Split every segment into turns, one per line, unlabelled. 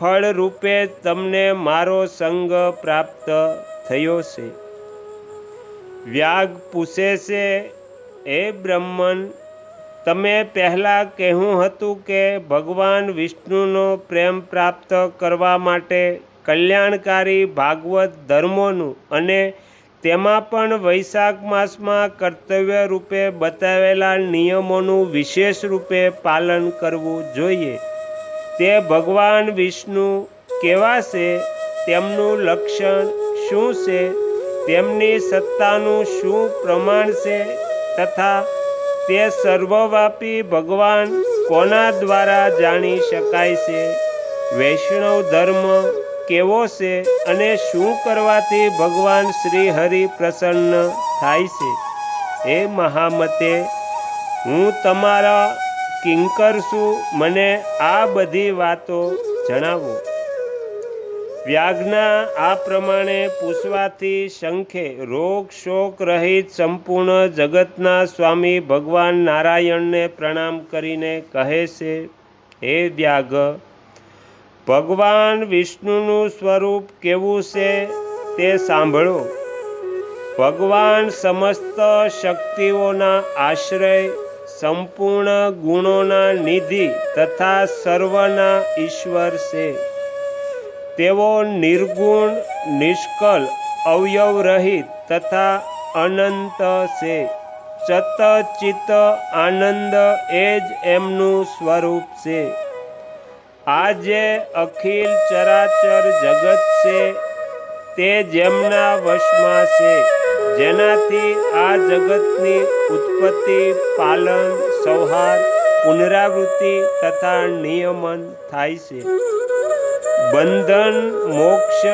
ફળ રૂપે તમને મારો સંગ પ્રાપ્ત થયો છે. વ્યાગ પૂછે છે એ બ્રહ્મન, તમે પહેલાં કહેવું હતું કે ભગવાન વિષ્ણુનો પ્રેમ પ્રાપ્ત કરવા માટે કલ્યાણકારી ભાગવત ધર્મોનું અને તેમાં પણ વૈશાખ માસમાં કર્તવ્ય રૂપે બતાવેલા નિયમોનું વિશેષ રૂપે પાલન કરવું જોઈએ. તે ભગવાન વિષ્ણુ કેવા છે તેમનું લક્ષણ શું છે, તેમની સત્તાનું શું પ્રમાણ છે, તથા તે સર્વવ્યાપી ભગવાન કોના દ્વારા જાણી શકાય છે, વૈષ્ણવ ધર્મ કેવો છે અને શું કરવાથી ભગવાન શ્રી હરિ પ્રસન્ન થાય છે. હે મહામતે, હું તમારા કિંકર છું મને આ બધી વાતો જણાવો. વ્યાજ્ઞા આ પ્રમાણે પૂછવાથી શંખે રોગ શોક રહિત સંપૂર્ણ જગતના સ્વામી ભગવાન નારાયણને પ્રણામ કરીને કહે છે, હે વ્યાઘ, ભગવાન વિષ્ણુનું સ્વરૂપ કેવું છે તે સાંભળો. ભગવાન સમસ્ત શક્તિઓના આશ્રય સંપૂર્ણ ગુણોના નિધિ તથા સર્વના ઈશ્વર છે. તેઓ નિર્ગુણ નિષ્કલ અવયવ રહિત તથા અનંત છે. ચત ચિત્ત, આનંદ એ જ એમનું સ્વરૂપ છે. આ જે અખિલ ચરાચર જગત છે, તે જેમના વશમાં છે. જેનાથી આ જગતની ઉત્પત્તિ, પાલન સંહાર પુનરાવૃત્તિ તથા નિયમન થાય છે. બંધન, મોક્ષ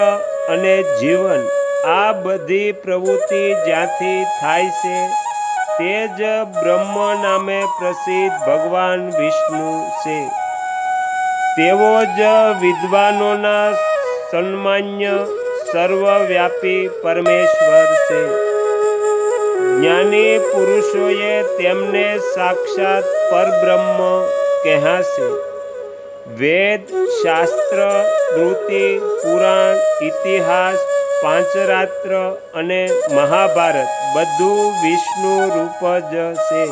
અને જીવન આ બધી પ્રવૃત્તિ જ્યાંથી થાય છે તે જ બ્રહ્મ નામે પ્રસિદ્ધ ભગવાન વિષ્ણુ છે. તેઓ જ વિદ્વાનોના સન્માન્ય સર્વવ્યાપી પરમેશ્વર છે. જ્ઞાની પુરુષોએ તેમને સાક્ષાત પરબ્રહ્મ કહેશે. વેદ, શાસ્ત્ર, કૃતિ, પુરાણ, ઇતિહાસ, પાંચરાત્ર અને મહાભારત બધું વિષ્ણુ રૂપ જ છે.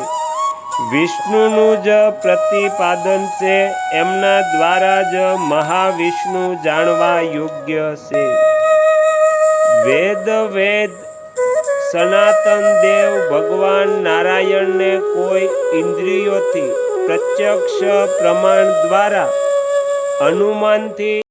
વિષ્ણુનું જ પ્રતિપાદન છે, એમના દ્વારા જ મહાવિષ્ણુ જાણવા યોગ્ય છે. વેદ વેદ. સનાતન દેવ ભગવાન નારાયણને કોઈ ઇન્દ્રિયોથી પ્રત્યક્ષ પ્રમાણ દ્વારા અનુમાનથી